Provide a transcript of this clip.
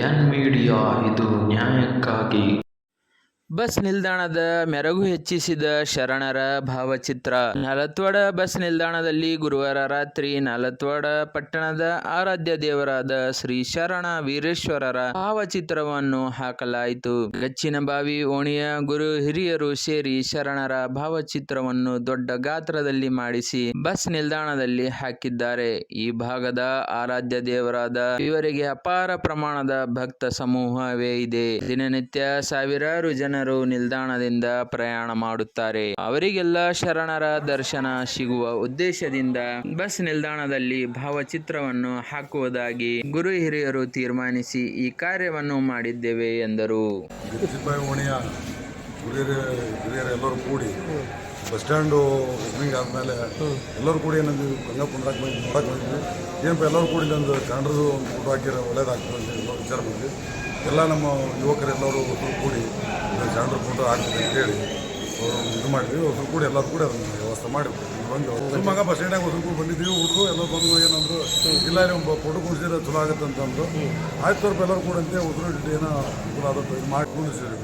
N media ಇದು ನ್ಯಾಯಕ್ಕಾಗಿ. Bus ನಿಲ್ದಾಣದ ಮೆರಗು ಹೆಚ್ಚಿಸಿದ ಶರಣರ ಭಾವಚಿತ್ರ. ನಾಲತ್ವಾಡ ಬಸ್ ನಿಲ್ದಾಣದಲ್ಲಿ ಗುರುವಾರ ರಾತ್ರಿ ನಾಲತ್ವಾಡ ಪಟ್ಟಣದ ಆರಾಧ್ಯ ದೇವರಾದ ಶ್ರೀ ಶರಣ ವೀರೇಶ್ವರರ ಭಾವಚಿತ್ರವನ್ನು ಹಾಕಲಾಯಿತು. ಗಚ್ಚಿನ ಬಾವಿ ಓಣಿಯ ಗುರು ಹಿರಿಯರು ಸೇರಿ ಶರಣರ ಭಾವಚಿತ್ರವನ್ನು ದೊಡ್ಡ ಗಾತ್ರದಲ್ಲಿ ಮಾಡಿಸಿ ಬಸ್ ನಿಲ್ದಾಣದಲ್ಲಿ ಹಾಕಿದ್ದಾರೆ. ಈ ಭಾಗದ ಆರಾಧ್ಯ ದೇವರಾದ ಇವರಿಗೆ ಅಪಾರ ಪ್ರಮಾಣದ ಭಕ್ತ ಸಮೂಹವೇ ಇದೆ. ದಿನನಿತ್ಯ ಸಾವಿರಾರು ಜನರು ನಿಲ್ದಾಣದಿಂದ ಪ್ರಯಾಣ ಮಾಡುತ್ತಾರೆ. ಅವರಿಗೆಲ್ಲ ಶರಣರ ದರ್ಶನ ಸಿಗುವ ಉದ್ದೇಶದಿಂದ ಬಸ್ ನಿಲ್ದಾಣದಲ್ಲಿ ಭಾವಚಿತ್ರವನ್ನು ಹಾಕುವುದಾಗಿ ಗುರು ಹಿರಿಯರು ತೀರ್ಮಾನಿಸಿ ಈ ಕಾರ್ಯವನ್ನು ಮಾಡಿದ್ದೇವೆ ಎಂದರು. ಎಲ್ಲರೂ ಕೂಡಿ ಬಸ್ ಸ್ಟ್ಯಾಂಡು ಓಪನಿಂಗ್ ಆದಮೇಲೆ ಎಲ್ಲರೂ ಕೂಡಿ ಏನಂದ್ರೆ ಗಂಗಾ ಕುಂದ್ರಾಕ್ ಬಂದು ನೋಡಕ್ಕೆ ಬಂದ್ವಿ. ಏನಪ್ಪ ಎಲ್ಲರೂ ಕೂಡಿ ಒಂದು ಕಾಂಡ್ರದು ಒಂದು ಫೋಟೋ ಹಾಕಿರೋ ಒಳ್ಳೇದಾಗ್ತದೆ ಅಂತ ವಿಚಾರ ಬಂದ್ವಿ ಎಲ್ಲ ನಮ್ಮ ಯುವಕರೆಲ್ಲರೂ ಜಾಂಡ್ರ ಫೋಟೋ ಹಾಕ್ತೀವಿ ಅಂತೇಳಿ ಅವರು ಇದು ಮಾಡಿದ್ವಿ ಒಬ್ರು ಕೂಡ ಎಲ್ಲರೂ ಕೂಡ ಅದನ್ನು ವ್ಯವಸ್ಥೆ ಮಾಡಿ ಬಂದು ಮಗ ಬಸ್ ಸ್ಟ್ಯಾಂಡಾಗ ಒಬ್ರು ಕೂಡ ಬಂದಿದ್ದೀವಿ ಹುಡುಗರು ಎಲ್ಲರೂ ಬಂದು ಏನಂದ್ರು ಇಲ್ಲ ಒಬ್ಬ ಫೋಟೋ ಕುಣಿಸಿದ್ರೆ ಚಲೋ ಆಗುತ್ತೆ ಅಂತಂದ್ರು ಆಯ್ತು ಸ್ವಲ್ಪ ಎಲ್ಲರೂ ಕೂಡ ಅಂತೆ ಹುಡುಗರು ಏನೋ ಅನುಕೂಲ ಆಗುತ್ತೆ ಮಾಡಿ ಕುಣಿಸಿದ್ವಿ